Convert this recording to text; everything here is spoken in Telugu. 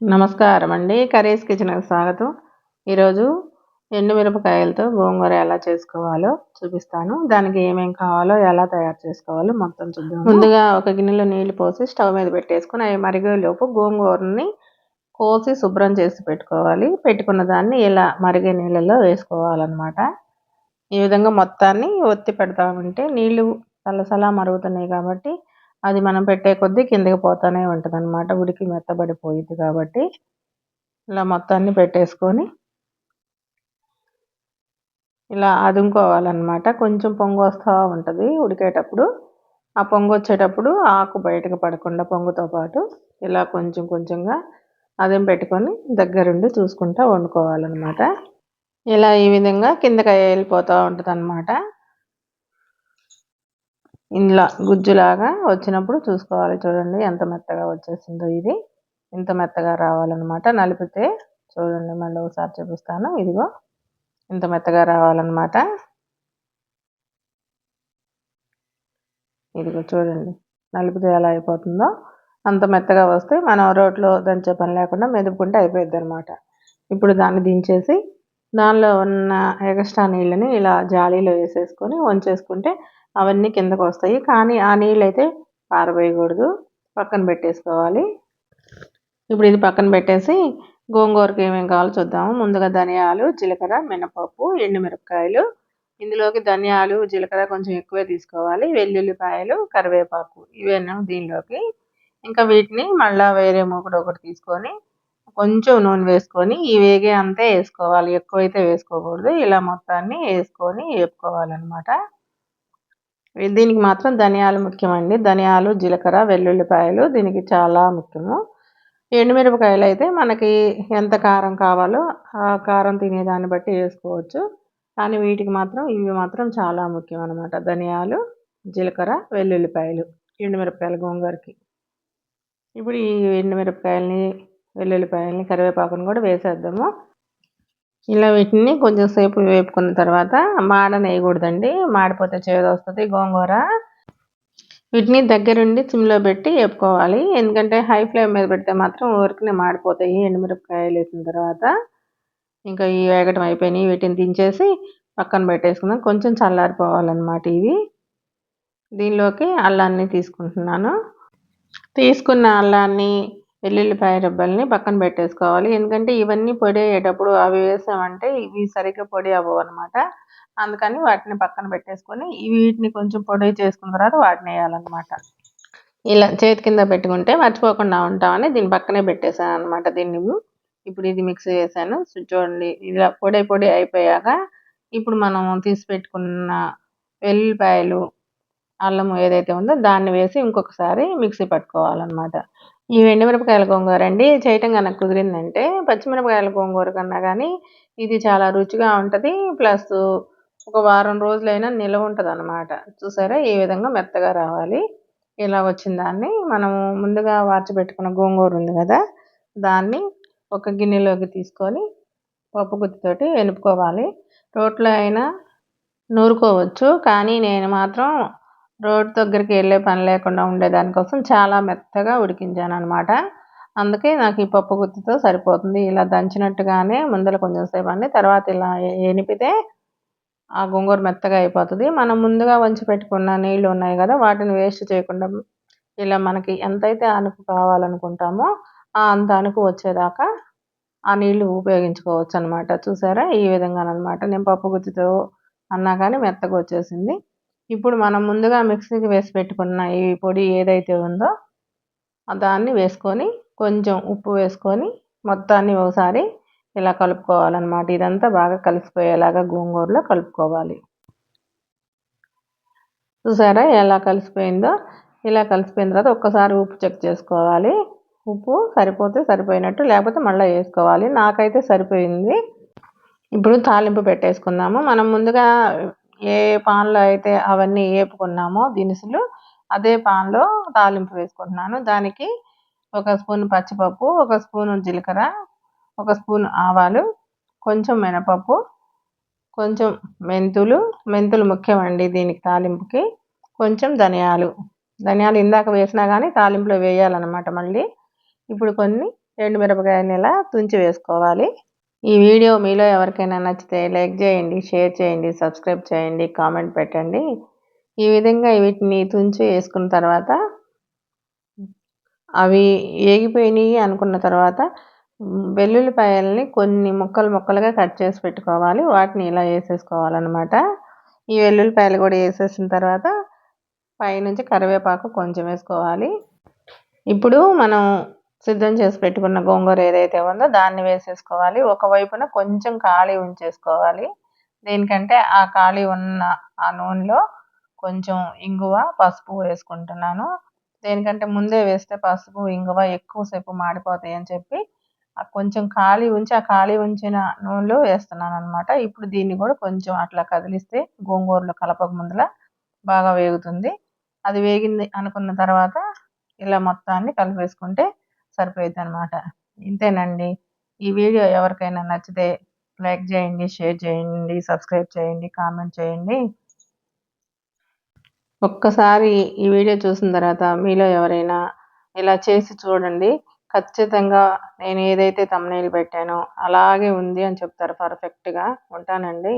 నమస్కారం అండి కర్రీస్ కిచెన్కి స్వాగతం. ఈరోజు ఎండుమిరపకాయలతో గోంగూర ఎలా చేసుకోవాలో చూపిస్తాను. దానికి ఏమేమి కావాలో ఎలా తయారు చేసుకోవాలో మొత్తం చూద్దాం ముందుగా ఒక గిన్నెలో నీళ్ళు పోసి స్టవ్ మీద పెట్టేసుకుని అవి మరిగేలోపు గోంగూరని కోసి శుభ్రం చేసి పెట్టుకోవాలి. పెట్టుకున్న దాన్ని ఇలా మరిగే నీళ్ళలో వేసుకోవాలన్నమాట. ఈ విధంగా మొత్తాన్ని ఒత్తి పెడతామంటే నీళ్ళు నీళ్ళు సలసలా మరుగుతున్నాయి కాబట్టి అది మనం పెట్టే కొద్దీ కిందకి పోతూనే ఉంటుంది అనమాట ఉడికి మెత్తబడిపోయింది కాబట్టి ఇలా మొత్తాన్ని పెట్టేసుకొని ఇలా అదుముకోవాలన్నమాట. కొంచెం పొంగు వస్తూ ఉంటుంది ఉడికేటప్పుడు. ఆ పొంగు వచ్చేటప్పుడు ఆకు బయటకు పడకుండా పొంగుతో పాటు ఇలా కొంచెం కొంచెంగా అదేం పెట్టుకొని దగ్గరుండి చూసుకుంటూ వండుకోవాలన్నమాట. ఇలా ఈ విధంగా కిందకి వెళ్ళిపోతూ ఉంటుంది అనమాట ఇలా గుజ్జులాగా వచ్చినప్పుడు చూసుకోవాలి చూడండి. ఎంత మెత్తగా వచ్చేసిందో ఇది. ఇంత మెత్తగా రావాలన్నమాట. నలిపితే చూడండి మళ్ళీ ఒకసారి చూపిస్తాను. ఇదిగో ఇంత మెత్తగా రావాలన్నమాట. ఇదిగో చూడండి నలిపితే ఎలా అయిపోతుందో. అంత మెత్తగా వస్తే మనం రోట్లో దంచే పని లేకుండా మెదుపుకుంటే అయిపోద్ది అనమాట ఇప్పుడు దాన్ని దించేసి దానిలో ఉన్న ఎగస్ట్రా నీళ్ళని ఇలా జాలీలో వేసేసుకొని వంచేసుకుంటే అవన్నీ కిందకు వస్తాయి. కానీ ఆ నీళ్ళు అయితే పారబోయకూడదు. పక్కన పెట్టేసుకోవాలి. ఇప్పుడు ఇది పక్కన పెట్టేసి గోంగూరకి ఏమేమి కావాలో చూద్దాము. ముందుగా ధనియాలు జీలకర్ర మినపప్పు ఎండుమిరపకాయలు. ఇందులోకి ధనియాలు జీలకర్ర కొంచెం ఎక్కువే తీసుకోవాలి. వెల్లుల్లిపాయలు కరివేపాకు ఇవేనా దీనిలోకి. ఇంకా వీటిని మళ్ళీ వేరే మూకుడు ఒకటి తీసుకొని కొంచెం నూనె వేసుకొని ఈ వేగే అంతే వేసుకోవాలి. ఎక్కువైతే వేసుకోకూడదు. ఇలా మొత్తాన్ని వేసుకొని వేపుకోవాలన్నమాట. దీనికి మాత్రం ధనియాలు ముఖ్యమండి. ధనియాలు జీలకర్ర వెల్లుల్లిపాయలు దీనికి చాలా ముఖ్యము. ఎండుమిరపకాయలు అయితే మనకి ఎంత కారం కావాలో ఆ కారం తినేదాన్ని బట్టి వేసుకోవచ్చు. కానీ వీటికి మాత్రం ఇవి మాత్రం చాలా ముఖ్యం అనమాట ధనియాలు జీలకర్ర వెల్లుల్లిపాయలు ఎండుమిరపకాయలు గోంగూరకి. ఇప్పుడు ఈ ఎండుమిరపకాయలని వెల్లుల్లిపాయలని కరివేపాకుని కూడా వేసేద్దాము. ఇలా వీటిని కొంచెం సేపు వేపుకున్న తర్వాత మాడనేయకూడదండి మాడిపోతే చేదు వస్తుంది గోంగూర. వీటిని దగ్గరుండి సిమ్లో పెట్టి వేపుకోవాలి. ఎందుకంటే హై ఫ్లేమ్ మీద పెడితే మాత్రం ఊరికనే మాడిపోతాయి ఎండుమిరపకాయలు వేసిన తర్వాత. ఇంకా ఈ వేగటం అయిపోయినాయి. వీటిని దించేసి పక్కన పెట్టేసుకుందాం. కొంచెం చల్లారిపోవాలన్నమాట ఇవి. దీనిలోకి అల్లాన్ని తీసుకుంటున్నాను. తీసుకున్న అల్లాన్ని వెల్లుల్లిపాయ రెబ్బల్ని పక్కన పెట్టేసుకోవాలి. ఎందుకంటే ఇవన్నీ పొడి అయ్యేటప్పుడు అవి వేసామంటే ఇవి సరిగ్గా పొడి అవ్వవు అనమాట అందుకని వాటిని పక్కన పెట్టేసుకొని వీటిని కొంచెం పొడి చేసుకున్న తర్వాత వాటిని వేయాలన్నమాట. ఇలా చేతి కింద పెట్టుకుంటే మర్చిపోకుండా ఉంటామని దీని పక్కనే పెట్టేశాను అనమాట దీన్ని. ఇప్పుడు ఇది మిక్స్ చేశాను. చూడండి ఇలా పొడి పొడి అయిపోయాక ఇప్పుడు మనం తీసి పెట్టుకున్న వెల్లుల్లిపాయలు అల్లము ఏదైతే ఉందో దాన్ని వేసి ఇంకొకసారి మిక్సీ పట్టుకోవాలన్నమాట. ఈ ఎండుమిరపకాయల గోంగూర అండి. చేయటం కనుక కుదిరిందంటే పచ్చిమిరపకాయల గోంగూర కన్నా కానీ ఇది చాలా రుచిగా ఉంటుంది. ప్లస్ ఒక వారం రోజులైనా నిల్వ ఉంటుంది అనమాట చూసారా? ఈ విధంగా మెత్తగా రావాలి. ఇలా వచ్చిన దాన్ని మనము ముందుగా వార్చి పెట్టుకున్న గోంగూర ఉంది కదా? దాన్ని ఒక గిన్నెలోకి తీసుకొని పప్పు గుత్తితోటి వెనుపుకోవాలి. రోట్లో అయినా నూరుకోవచ్చు. కానీ నేను మాత్రం రోడ్ దగ్గరికి వెళ్ళే పని లేకుండా ఉండేదానికోసం చాలా మెత్తగా ఉడికించాను అనమాట అందుకే నాకు ఈ పప్పు గుత్తితో సరిపోతుంది. ఇలా దంచినట్టుగానే ముందర కొంచెం సేపు అండి. తర్వాత ఇలా ఎనిపితే ఆ గోంగూర మెత్తగా అయిపోతుంది. మనం ముందుగా వంచి పెట్టుకున్న నీళ్ళు ఉన్నాయి కదా వాటిని వేస్ట్ చేయకుండా ఇలా మనకి ఎంతైతే అనుకు కావాలనుకుంటామో ఆ అంత అనుకు వచ్చేదాకా ఆ నీళ్ళు ఉపయోగించుకోవచ్చు అనమాట చూసారా? ఈ విధంగా అనమాట నేను పప్పు గుత్తితో అన్నా కానీ మెత్తగా వచ్చేసింది. ఇప్పుడు మనం ముందుగా మిక్సీకి వేసి పెట్టుకున్న ఈ పొడి ఏదైతే ఉందో దాన్ని వేసుకొని కొంచెం ఉప్పు వేసుకొని మొత్తాన్ని ఒకసారి ఇలా కలుపుకోవాలన్నమాట. ఇదంతా బాగా కలిసిపోయేలాగా గోంగూరలో కలుపుకోవాలి. చూసారా ఎలా కలిసిపోయిందో? ఇలా కలిసిపోయిన తర్వాత ఒక్కసారి ఉప్పు చెక్ చేసుకోవాలి. ఉప్పు సరిపోతే సరిపోయినట్టు లేకపోతే మళ్ళీ వేసుకోవాలి. నాకైతే సరిపోయింది. ఇప్పుడు తాలింపు పెట్టేసుకుందాము. మనం ముందుగా ఏ పాన్లో అయితే అవన్నీ వేపుకున్నామో దినుసులు అదే పాన్లో తాలింపు వేసుకుంటున్నాను. దానికి ఒక స్పూన్ పచ్చిపప్పు ఒక స్పూన్ జీలకర్ర ఒక స్పూన్ ఆవాలు కొంచెం మినపప్పు కొంచెం మెంతులు. మెంతులు ముఖ్యమండి దీనికి తాలింపుకి. కొంచెం ధనియాలు. ధనియాలు ఇందాక వేసినా కానీ తాలింపులో వేయాలన్నమాట మళ్ళీ. ఇప్పుడు కొన్ని ఎండుమిరపకాయలని ఇలా తుంచి వేసుకోవాలి. ఈ వీడియో మీలో ఎవరికైనా నచ్చితే లైక్ చేయండి షేర్ చేయండి సబ్స్క్రైబ్ చేయండి కామెంట్ పెట్టండి. ఈ విధంగా వీటిని తుంచి వేసుకున్న తర్వాత అవి ఏగిపోయినాయి అనుకున్న తర్వాత వెల్లుల్లిపాయలని కొన్ని ముక్కలు ముక్కలుగా కట్ చేసి పెట్టుకోవాలి. వాటిని ఇలా వేసేసుకోవాలన్నమాట. ఈ వెల్లుల్లిపాయలు కూడా వేసేసిన తర్వాత పైనుంచి కరివేపాకు కొంచెం వేసుకోవాలి. ఇప్పుడు మనం సిద్ధం చేసి పెట్టుకున్న గోంగూర ఏదైతే ఉందో దాన్ని వేసేసుకోవాలి. ఒకవైపున కొంచెం ఖాళీ ఉంచేసుకోవాలి. దేనికంటే ఆ ఖాళీ ఉన్న ఆ నూనెలో కొంచెం ఇంగువ పసుపు వేసుకుంటున్నాను. దేనికంటే ముందే వేస్తే పసుపు ఇంగువ ఎక్కువసేపు మాడిపోతాయి అని చెప్పి కొంచెం ఖాళీ ఉంచి ఆ ఖాళీ ఉంచిన నూనెలో వేస్తున్నాను అనమాట ఇప్పుడు దీన్ని కూడా కొంచెం అట్లా కదిలిస్తే గోంగూరలో కలపక ముందర బాగా వేగుతుంది. అది వేగింది అనుకున్న తర్వాత ఇలా మొత్తాన్ని కలిపేసుకుంటే సరిపోయింది అనమాట ఇంతేనండి. ఈ వీడియో ఎవరికైనా నచ్చితే లైక్ చేయండి షేర్ చేయండి సబ్స్క్రైబ్ చేయండి కామెంట్ చేయండి. ఒక్కసారి ఈ వీడియో చూసిన తర్వాత మీలో ఎవరైనా ఇలా చేసి చూడండి. ఖచ్చితంగా నేను ఏదైతే తమ్నేల్ పెట్టానో అలాగే ఉంది అని చెప్తారు. పర్ఫెక్ట్గా ఉంటానండి.